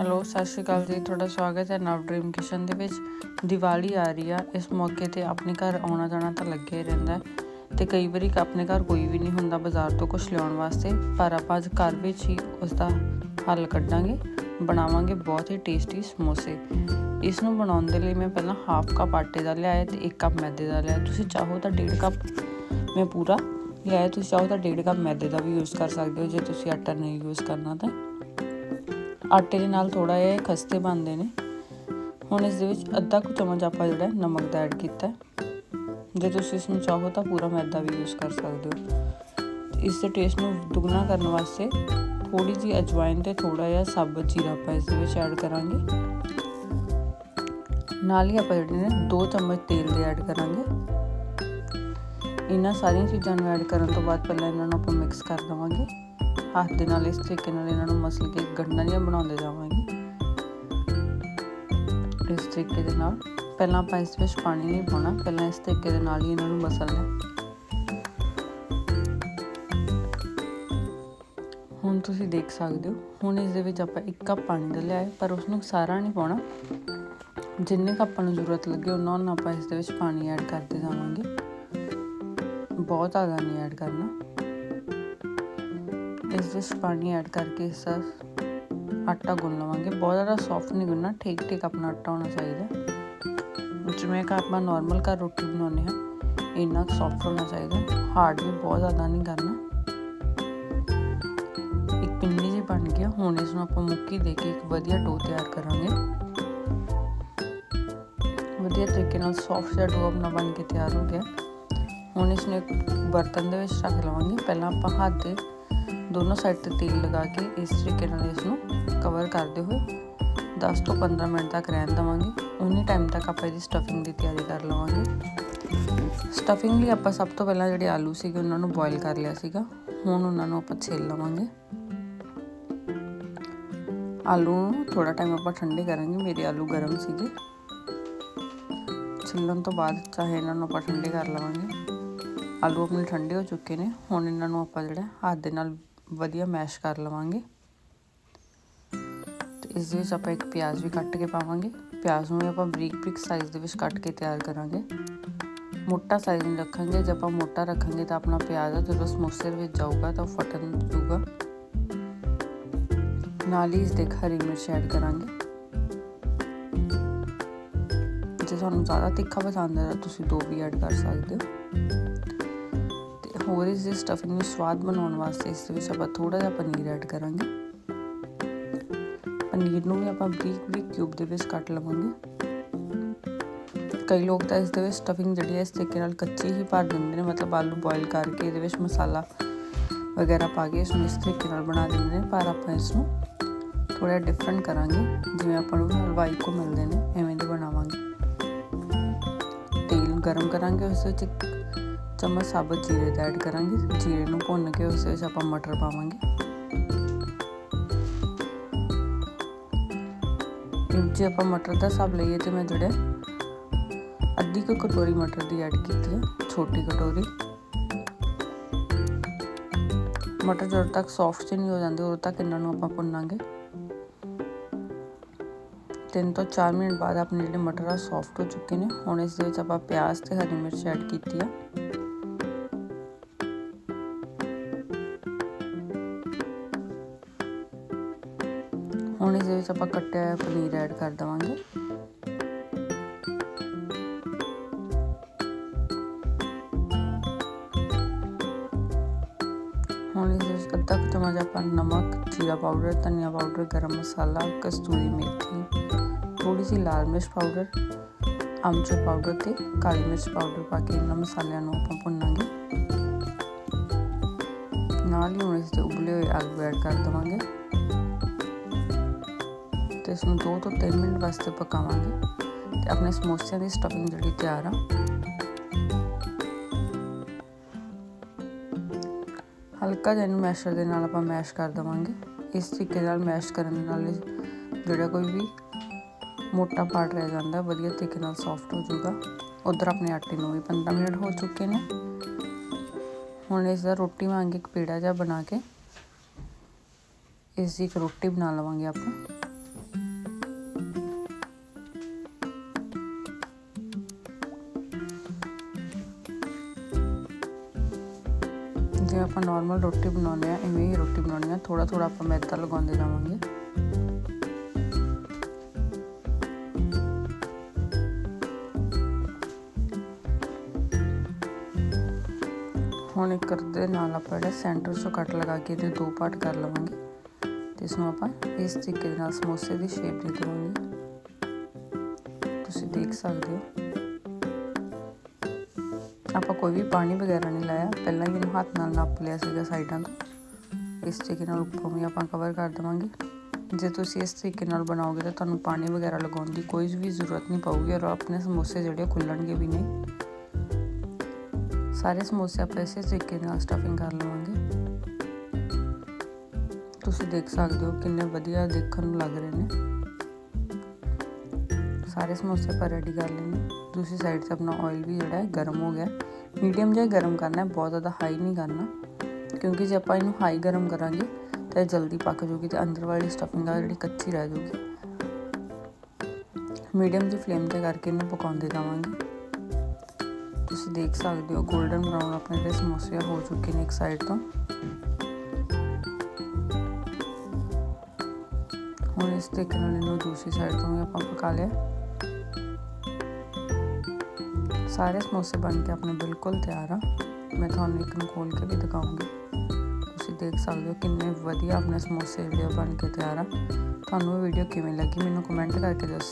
Hello, ਸਤਿ ਸ਼੍ਰੀ ਅਕਾਲ ਜੀ। ਤੁਹਾਡਾ ਸਵਾਗਤ ਹੈ ਨਵ ਡ੍ਰੀਮ ਕਿਚਨ ਦੇ ਵਿੱਚ। ਦੀਵਾਲੀ ਆ ਰਹੀ ਆ। ਇਸ ਮੌਕੇ ਤੇ ਆਪਣੇ ਘਰ ਆਉਣਾ ਜਾਣਾ ਤਾਂ ਲੱਗਿਆ ਹੀ ਰਹਿੰਦਾ ਹੈ ਤੇ ਕਈ ਵਾਰੀ ਆਪਣੇ ਘਰ ਕੋਈ ਵੀ ਨਹੀਂ ਹੁੰਦਾ ਬਾਜ਼ਾਰ ਤੋਂ ਕੁਝ ਲਿਆਉਣ ਵਾਸਤੇ। ਪਰ ਆਪਾਂ ਅੱਜ ਘਰ ਵਿੱਚ ਹੀ ਉਸ ਦਾ ਹੱਲ ਕੱਢਾਂਗੇ, ਬਣਾਵਾਂਗੇ ਬਹੁਤ ਹੀ ਟੇਸਟੀ ਸਮੋਸੇ। ਇਸ ਨੂੰ ਬਣਾਉਣ ਦੇ ਲਈ ਮੈਂ ਪਹਿਲਾਂ ਹਾਫ ਕੱਪ ਆਟੇ ਦਾ ਲਿਆਇਆ ਤੇ 1 ਕੱਪ ਮੈਦੇ ਦਾ ਲਿਆ ਤੁਸੀਂ ਚਾਹੋ ਤਾਂ 1.5 ਕੱਪ ਮੈਂ ਪੂਰਾ ਲਿਆਇਆ, ਤੁਸੀਂ ਚਾਹੋ ਤਾਂ 1.5 ਕੱਪ ਮੈਦੇ ਦਾ ਵੀ ਯੂਜ਼ ਕਰ ਸਕਦੇ ਹੋ। ਜੇ ਤੁਸੀਂ ਆਟਾ ਨਹੀਂ ਯੂਜ਼ ਕਰਨਾ ਤਾਂ। ਆਟੇ ਦੇ ਨਾਲ ਥੋੜਾ ਜਿਹਾ ਖਸਤੇ ਬਣਦੇ ਨੇ। ਹੁਣ ਇਸ ਦੇ ਵਿੱਚ ਅੱਧਾ ਕੁ ਚਮਚ ਆਪਾਂ ਜਿਹੜਾ ਨਮਕ ਦਾ ਐਡ ਕੀਤਾ ਜੇ ਤੁਸੀਂ ਇਸ ਨੂੰ ਚਾਹੋ ਤਾਂ ਪੂਰਾ ਮੈਦਾ ਵੀ ਯੂਜ਼ ਕਰ ਸਕਦੇ ਹੋ। ਇਸ ਦੇ ਟੇਸਟ ਨੂੰ ਦੁੱਗਣਾ ਕਰਨ ਵਾਸਤੇ ਥੋੜੀ ਜੀ ਅਜਵਾਇਨ ਤੇ ਥੋੜਾ ਜਿਹਾ ਸਾਬਤ ਜੀਰਾ ਆਪਾਂ ਇਸ ਦੇ ਵਿੱਚ ਐਡ ਕਰਾਂਗੇ। ਨਾਲ ਹੀ ਆਪਾਂ ਜਿਹੜੇ ਨੇ 2 ਚਮਚ ਤੇਲ ਦੇ ਐਡ ਕਰਾਂਗੇ। ਇਹਨਾਂ ਸਾਰੀਆਂ ਚੀਜ਼ਾਂ ਨੂੰ ਐਡ ਕਰਨ ਤੋਂ ਬਾਅਦ ਪਹਿਲਾਂ ਇਹਨਾਂ ਨੂੰ ਆਪਾਂ ਮਿਕਸ ਕਰ ਦਵਾਂਗੇ। ਹੱਥ ਦੇ ਨਾਲ ਇਸ ਤਰੀਕੇ ਨਾਲ ਇਹਨਾਂ ਨੂੰ ਮਸਲ ਕੇ ਗੰਢਾਂ ਜਿਹਾ ਬਣਾਉਂਦੇ ਜਾਵਾਂਗੇ। ਇਸ ਤਰੀਕੇ ਦੇ ਨਾਲ। ਪਹਿਲਾਂ ਆਪਾਂ ਇਸ ਵਿੱਚ ਪਾਣੀ ਨਹੀਂ ਪਾਉਣਾ, ਪਹਿਲਾਂ ਇਸ ਤਰੀਕੇ ਦੇ ਨਾਲ ਹੀ ਇਹਨਾਂ ਨੂੰ ਮਸਲਣਾ। ਹੁਣ ਤੁਸੀਂ ਦੇਖ ਸਕਦੇ ਹੋ, ਹੁਣ ਇਸ ਦੇ ਵਿੱਚ ਆਪਾਂ ਇੱਕ ਕੱਪ ਪਾਣੀ ਦਾ ਲਿਆ ਪਰ ਉਸ ਨੂੰ ਸਾਰਾ ਨਹੀਂ ਪਾਉਣਾ। ਜਿੰਨੇ ਕੱਪ ਆਪਾਂ ਨੂੰ ਜ਼ਰੂਰਤ ਲੱਗੇ, ਉਹਨਾਂ ਨੂੰ ਆਪਾਂ ਇਸ ਦੇ ਵਿੱਚ ਪਾਣੀ ਐਡ ਕਰਦੇ ਜਾਵਾਂਗੇ। ਬਹੁਤ ਜ਼ਿਆਦਾ ਨਹੀਂ ਐਡ ਕਰਨਾ। ਇਸ ਵਿੱਚ ਪਾਣੀ ਐਡ ਕਰਕੇ ਇਸ ਦਾ ਆਟਾ ਗੁੰਨ ਲਵਾਂਗੇ। ਬਹੁਤ ਜ਼ਿਆਦਾ ਸੌਫਟ ਨਹੀਂ ਗੁੰਨਣਾ, ਠੀਕ ਠੀਕ ਆਪਣਾ ਆਟਾ ਹੋਣਾ ਚਾਹੀਦਾ। ਜਿਵੇਂ ਕਿ ਆਪਾਂ ਨਾਰਮਲ ਘਰ ਰੋਟੀ ਬਣਾਉਂਦੇ ਹਾਂ, ਇੰਨਾ ਸੌਫਟ ਹੋਣਾ ਚਾਹੀਦਾ। ਹਾਰਡ ਵੀ ਬਹੁਤ ਜ਼ਿਆਦਾ ਨਹੀਂ ਕਰਨਾ। ਇੱਕ ਪਿੰਨੀ ਜੀ ਬਣ ਗਿਆ ਹੁਣ ਇਸ ਨੂੰ ਆਪਾਂ ਮੁੱਕੀ ਦੇ ਕੇ ਇੱਕ ਵਧੀਆ ਡੋ ਤਿਆਰ ਕਰਾਂਗੇ। ਵਧੀਆ ਤਰੀਕੇ ਨਾਲ ਸੌਫਟ ਜਿਹਾ ਡੋ ਆਪਣਾ ਬਣ ਕੇ ਤਿਆਰ ਹੋ ਗਿਆ। ਹੁਣ ਇਸ ਨੂੰ ਇੱਕ ਬਰਤਨ ਦੇ ਵਿੱਚ ਰੱਖ ਲਵਾਂਗੇ। ਪਹਿਲਾਂ ਆਪਾਂ ਹੱਥ ਦੇ ਦੋਨੋਂ ਸਾਈਡ ਤੇ ਤੇਲ ਲਗਾ ਕੇ ਇਸ ਤਰੀਕੇ ਨਾਲ ਇਸ ਨੂੰ ਕਵਰ ਕਰਦੇ ਹੋਏ 10 ਤੋਂ 15 ਮਿੰਟ ਤੱਕ ਰਹਿਣ ਦਵਾਂਗੇ। ਉਨੀ ਟਾਈਮ ਤੱਕ ਆਪਾਂ ਇਹਦੀ ਸਟਫਿੰਗ ਦੀ ਤਿਆਰੀ ਕਰ ਲਵਾਂਗੇ। ਸਟਫਿੰਗ ਲਈ ਆਪਾਂ ਸਭ ਤੋਂ ਪਹਿਲਾਂ ਜਿਹੜੇ ਆਲੂ ਸੀਗੇ ਉਹਨਾਂ ਨੂੰ ਬੋਇਲ ਕਰ ਲਿਆ ਸੀਗਾ। ਹੁਣ ਉਹਨਾਂ ਨੂੰ ਆਪਾਂ ਛਿੱਲ ਲਵਾਂਗੇ। ਆਲੂ ਨੂੰ ਥੋੜਾ ਟਾਈਮ ਆਪਾਂ ਠੰਡੇ ਕਰਾਂਗੇ, ਮੇਰੇ ਆਲੂ ਗਰਮ ਸੀਗੇ। ਛਿੱਲਣ ਤੋਂ ਬਾਅਦ ਚਾਹੇ ਇਹਨਾਂ ਨੂੰ ਆਪਾਂ ਠੰਡੇ ਕਰ ਲਵਾਂਗੇ। ਆਲੂ ਆਪਣੇ ਠੰਡੇ ਹੋ ਚੁੱਕੇ ਨੇ, ਹੁਣ ਇਹਨਾਂ ਨੂੰ ਆਪਾਂ ਜਿਹੜਾ ਹੱਥ ਦੇ ਨਾਲ ਵਧੀਆ ਮੈਸ਼ ਕਰ ਲਵਾਂਗੇ। ਤੇ ਇਸ ਦੇ ਵਿੱਚ ਆਪਾਂ ਇੱਕ ਪਿਆਜ਼ ਵੀ ਕੱਟ ਕੇ ਪਾਵਾਂਗੇ। ਪਿਆਜ਼ ਨੂੰ ਵੀ ਆਪਾਂ ਬਰੀਕ ਬਰੀਕ ਸਾਈਜ਼ ਦੇ ਵਿੱਚ ਕੱਟ ਕੇ ਤਿਆਰ ਕਰਾਂਗੇ। ਮੋਟਾ ਸਾਈਜ਼ ਨਹੀਂ ਰੱਖਾਂਗੇ, ਜੇ ਆਪਾਂ ਮੋਟਾ ਰੱਖਾਂਗੇ ਤਾਂ ਆਪਣਾ ਪਿਆਜ਼ ਆ ਜਦੋਂ ਸਮੋਸੇ ਵਿੱਚ ਜਾਊਗਾ ਤਾਂ ਉਹ ਫਟਣ ਜੂਗਾ ਨਾਲ ਹੀ ਇਸ ਦੇ ਹਰੀ ਮਿਰਚ ਐਡ ਕਰਾਂਗੇ। ਜੇ ਤੁਹਾਨੂੰ ਜ਼ਿਆਦਾ ਤਿੱਖਾ ਪਸੰਦ ਹੈ ਤਾਂ ਤੁਸੀਂ ਦੋ ਵੀ ਐਡ ਕਰ ਸਕਦੇ ਹੋ। ਹੋਰ ਇਸ ਦੀ ਸਟਫਿੰਗ ਨੂੰ ਸਵਾਦ ਬਣਾਉਣ ਵਾਸਤੇ ਇਸ ਦੇ ਵਿੱਚ ਆਪਾਂ ਥੋੜਾ ਜਿਹਾ ਪਨੀਰ ਐਡ ਕਰਾਂਗੇ। ਪਨੀਰ ਨੂੰ ਵੀ ਆਪਾਂ ਬਰੀਕ ਬਰੀਕ ਕਿਊਬ ਦੇ ਵਿੱਚ ਕੱਟ ਲਵਾਂਗੇ। ਕਈ ਲੋਕ ਤਾਂ ਇਸ ਦੇ ਵਿੱਚ ਸਟਫਿੰਗ ਜਿਹੜੀ ਹੈ ਇਸ ਤਰੀਕੇ ਨਾਲ ਕੱਚੀ ਹੀ ਭਰ ਦਿੰਦੇ ਨੇ, ਮਤਲਬ ਆਲੂ ਬੋਇਲ ਕਰਕੇ ਇਹਦੇ ਵਿੱਚ ਮਸਾਲਾ ਵਗੈਰਾ ਪਾ ਕੇ ਇਸ ਨੂੰ ਇਸ ਤਰੀਕੇ ਨਾਲ ਬਣਾ ਦਿੰਦੇ ਨੇ, ਪਰ ਆਪਾਂ ਇਸ ਨੂੰ ਥੋੜਾ ਡਿਫਰੈਂਟ ਕਰਾਂਗੇ, ਜਿਵੇਂ ਆਪਾਂ ਨੂੰ ਹਲਵਾਈ ਕੋ ਮਿਲਦੇ ਨੇ, ਐਵੇਂ ਦੇ ਬਣਾਵਾਂਗੇ। ਤੇਲ ਗਰਮ ਕਰਾਂਗੇ, ਉਸ ਵਿੱਚ ਇੱਕ ਚਮਚ ਸਾਬਤ ਜੀਰੇ ਦਾ ਐਡ ਕਰਾਂਗੇ। ਜੀਰੇ ਨੂੰ ਭੁੰਨ ਕੇ ਉਸ ਵਿੱਚ ਆਪਾਂ ਮਟਰ ਪਾਵਾਂਗੇ। ਜੇ ਆਪਾਂ ਮਟਰ ਦਾ ਸਭ ਲਈਏ ਤੇ ਮੈਂ ਜਿਹੜੇ ਅੱਧੀ ਕੁ ਕਟੋਰੀ ਮਟਰ ਦੀ ਐਡ ਕੀਤੀ ਹੈ ਛੋਟੀ ਕਟੋਰੀ। ਮਟਰ ਜਦੋਂ ਤੱਕ ਸੌਫਟ ਨਹੀਂ ਹੋ ਜਾਂਦੇ, ਉਦੋਂ ਤੱਕ ਇਹਨਾਂ ਨੂੰ ਆਪਾਂ ਭੁੰਨਾਂਗੇ। ਤਿੰਨ ਤੋਂ 4 ਮਿੰਟ ਬਾਅਦ ਆਪਣੇ ਜਿਹੜੇ ਮਟਰ ਆ ਸੌਫਟ ਹੋ ਚੁੱਕੇ ਨੇ। ਹੁਣ ਇਸ ਦੇ ਵਿੱਚ ਆਪਾਂ ਪਿਆਜ਼ ਤੇ ਹਰੀ ਮਿਰਚ ਐਡ ਕੀਤੀ ਆ। ਵਿੱਚ ਆਪਾਂ ਕੱਟਿਆ ਹੋਇਆ ਪਨੀਰ ਐਡ ਕਰ ਦਵਾਂਗੇ। ਹੁਣ ਇਸ ਵਿੱਚ ਅੱਧਾ ਕੁ ਚਮਚ ਆਪਾਂ ਨਮਕ, ਜੀਰਾ ਪਾਊਡਰ ਧਨੀਆ ਪਾਊਡਰ ਗਰਮ ਮਸਾਲਾ, ਕਸਤੂਰੀ ਮੇਥੀ ਥੋੜੀ ਜਿਹੀ ਲਾਲ ਮਿਰਚ ਪਾਊਡਰ ਅਮਚੂਰ ਪਾਊਡਰ ਤੇ ਕਾਲੀ ਮਿਰਚ ਪਾਊਡਰ ਪਾ ਕੇ ਇਹਨਾਂ ਮਸਾਲਿਆਂ ਨੂੰ ਆਪਾਂ ਭੁੰਨਾਂਗੇ। ਨਾਲ ਹੀ ਹੁਣ ਇਸ ਤੇ ਉਬਲੇ ਹੋਏ ਆਲੂ ਐਡ ਕਰ ਦਵਾਂਗੇ। ਤੇ ਇਸ ਨੂੰ 2 ਤੋਂ 3 ਮਿੰਟ ਵਾਸਤੇ ਪਕਾਵਾਂਗੇ ਤੇ ਆਪਣੇ ਸਮੋਸਿਆਂ ਦੀ ਸਟਫਿੰਗ ਜਿਹੜੀ ਤਿਆਰ ਆ। ਹਲਕਾ ਜਿਹਾ ਇਹਨੂੰ ਮੈਸ਼ਰ ਦੇ ਨਾਲ ਆਪਾਂ ਮੈਸ਼ ਕਰ ਦਵਾਂਗੇ। ਇਸ ਤਰੀਕੇ ਨਾਲ ਮੈਸ਼ ਕਰਨ ਦੇ ਨਾਲ ਜਿਹੜਾ ਕੋਈ ਵੀ ਮੋਟਾ ਪਾਰਟ ਰਹਿ ਜਾਂਦਾ, ਵਧੀਆ ਤਰੀਕੇ ਨਾਲ ਸੌਫਟ ਹੋ ਜਾਊਗਾ। ਉਧਰ ਆਪਣੇ ਆਟੇ ਨੂੰ ਵੀ 15 ਮਿੰਟ ਹੋ ਚੁੱਕੇ ਨੇ। ਹੁਣ ਇਸ ਦਾ ਰੋਟੀ ਵਾਂਗ ਇੱਕ ਪੇੜਾ ਜਿਹਾ ਬਣਾ ਕੇ ਇਸ ਦੀ ਇੱਕ ਰੋਟੀ ਬਣਾ ਲਵਾਂਗੇ ਆਪਾਂ। ਜਿਵੇਂ ਆਪਾਂ ਨਾਰਮਲ ਰੋਟੀ ਬਣਾਉਂਦੇ ਆ ਇਵੇਂ ਹੀ ਰੋਟੀ ਬਣਾਉਣੀ ਆ। ਥੋੜਾ ਥੋੜਾ ਆਪਾਂ ਮੈਦਾ ਲਗਾਉਂਦੇ ਜਾਵਾਂਗੇ ਹੁਣ ਇੱਕ ਦੇ ਨਾਲ ਆਪਾਂ ਜਿਹੜਾ ਸੈਂਟਰ ਚੋਂ ਕੱਟ ਲਗਾ ਕੇ ਇਹਦੇ ਦੋ ਪਾਰਟ ਕਰ ਲਵਾਂਗੇ। ਤੇ ਇਸ ਨੂੰ ਆਪਾਂ ਇਸ ਤਰੀਕੇ ਦੇ ਨਾਲ ਸਮੋਸੇ ਦੀ ਸ਼ੇਪ ਦੇ ਦੇਵਾਂਗੇ। ਤੁਸੀਂ ਦੇਖ ਸਕਦੇ ਹੋ। ਆਪਾਂ ਕੋਈ ਵੀ ਪਾਣੀ ਵਗੈਰਾ ਨਹੀਂ ਲਾਇਆ। ਪਹਿਲਾਂ ਹੀ ਇਹਨੂੰ ਹੱਥ ਨਾਲ ਨਾਪ ਲਿਆ ਸੀਗਾ ਸਾਈਡਾਂ ਤੋਂ। ਇਸ ਤਰੀਕੇ ਨਾਲ ਉੱਪਰੋਂ ਵੀ ਆਪਾਂ ਕਵਰ ਕਰ ਦੇਵਾਂਗੇ। ਜੇ ਤੁਸੀਂ ਇਸ ਤਰੀਕੇ ਨਾਲ ਬਣਾਓਗੇ ਤਾਂ ਤੁਹਾਨੂੰ ਪਾਣੀ ਵਗੈਰਾ ਲਗਾਉਣ ਦੀ ਕੋਈ ਵੀ ਜ਼ਰੂਰਤ ਨਹੀਂ ਪਊਗੀ ਔਰ ਆਪਣੇ ਸਮੋਸੇ ਜਿਹੜੇ ਖੁੱਲਣਗੇ ਵੀ ਨਹੀਂ। ਸਾਰੇ ਸਮੋਸੇ ਆਪਾਂ ਇਸੇ ਤਰੀਕੇ ਨਾਲ ਸਟਫਿੰਗ ਕਰ ਲਵਾਂਗੇ। ਤੁਸੀਂ ਦੇਖ ਸਕਦੇ ਹੋ ਕਿੰਨੇ ਵਧੀਆ ਦੇਖਣ ਨੂੰ ਲੱਗ ਰਹੇ ਨੇ। ਸਾਰੇ ਸਮੋਸੇ ਆਪਾਂ ਰੈਡੀ ਕਰ ਲਏ ਨੇ ਦੂਸਰੀ ਸਾਈਡ ਤੇ ਆਪਣਾ ਆਇਲ ਵੀ ਜਿਹੜਾ ਹੈ ਗਰਮ ਹੋ ਗਿਆ ਮੀਡੀਅਮ ਜਿਹਾ ਗਰਮ ਕਰਨਾ ਹੈ, ਬਹੁਤ ਜ਼ਿਆਦਾ ਹਾਈ ਨਹੀਂ ਕਰਨਾ। ਕਿਉਂਕਿ ਜੇ ਆਪਾਂ ਇਹਨੂੰ ਹਾਈ ਗਰਮ ਕਰਾਂਗੇ, ਤਾਂ ਇਹ ਜਲਦੀ ਪੱਕ ਜੂਗੀ ਤੇ ਅੰਦਰ ਵਾਲੀ ਸਟਫਿੰਗ ਆ ਜਿਹੜੀ ਕੱਚੀ ਰਹਿ ਜੂਗੀ ਮੀਡੀਅਮ ਦੀ ਫਲੇਮ ਤੇ ਕਰਕੇ ਇਹਨੂੰ ਪਕਾਉਂਦੇ ਜਾਵਾਂਗੇ। ਤੁਸੀਂ ਦੇਖ ਸਕਦੇ ਹੋ 골ਡਨ ਬਰਾਊਨ ਆਪਣੇ ਜਿਹੜੇ ਸਮੋਸੇ ਹੋ ਚੁੱਕੇ ਨੇ ਇੱਕ ਸਾਈਡ ਤੋਂ। ਹੁਣ ਇਸ ਤਰੀਕੇ ਨਾਲ ਇਹਨੂੰ ਦੂਸਰੀ ਸਾਈਡ ਤੋਂ ਵੀ ਆਪਾਂ ਪਕਾ ਲਿਆ। ਸਾਰੇ ਸਮੋਸੇ ਬਣ ਕੇ ਆਪਣੇ ਬਿਲਕੁਲ ਤਿਆਰ ਆ ਮੈਂ ਤੁਹਾਨੂੰ ਇੱਕ ਨੂੰ ਖੋਲ ਕੇ ਵੀ ਦਿਖਾਉਂਗੀ ਤੁਸੀਂ ਦੇਖ ਸਕਦੇ ਹੋ ਕਿੰਨੇ ਵਧੀਆ ਆਪਣੇ ਸਮੋਸੇ ਜਿਹੜੇ ਬਣ ਕੇ ਤਿਆਰ ਆ ਤੁਹਾਨੂੰ ਇਹ ਵੀਡੀਓ ਕਿਵੇਂ ਲੱਗੀ ਮੈਨੂੰ ਕਮੈਂਟ ਕਰਕੇ ਦੱਸੋ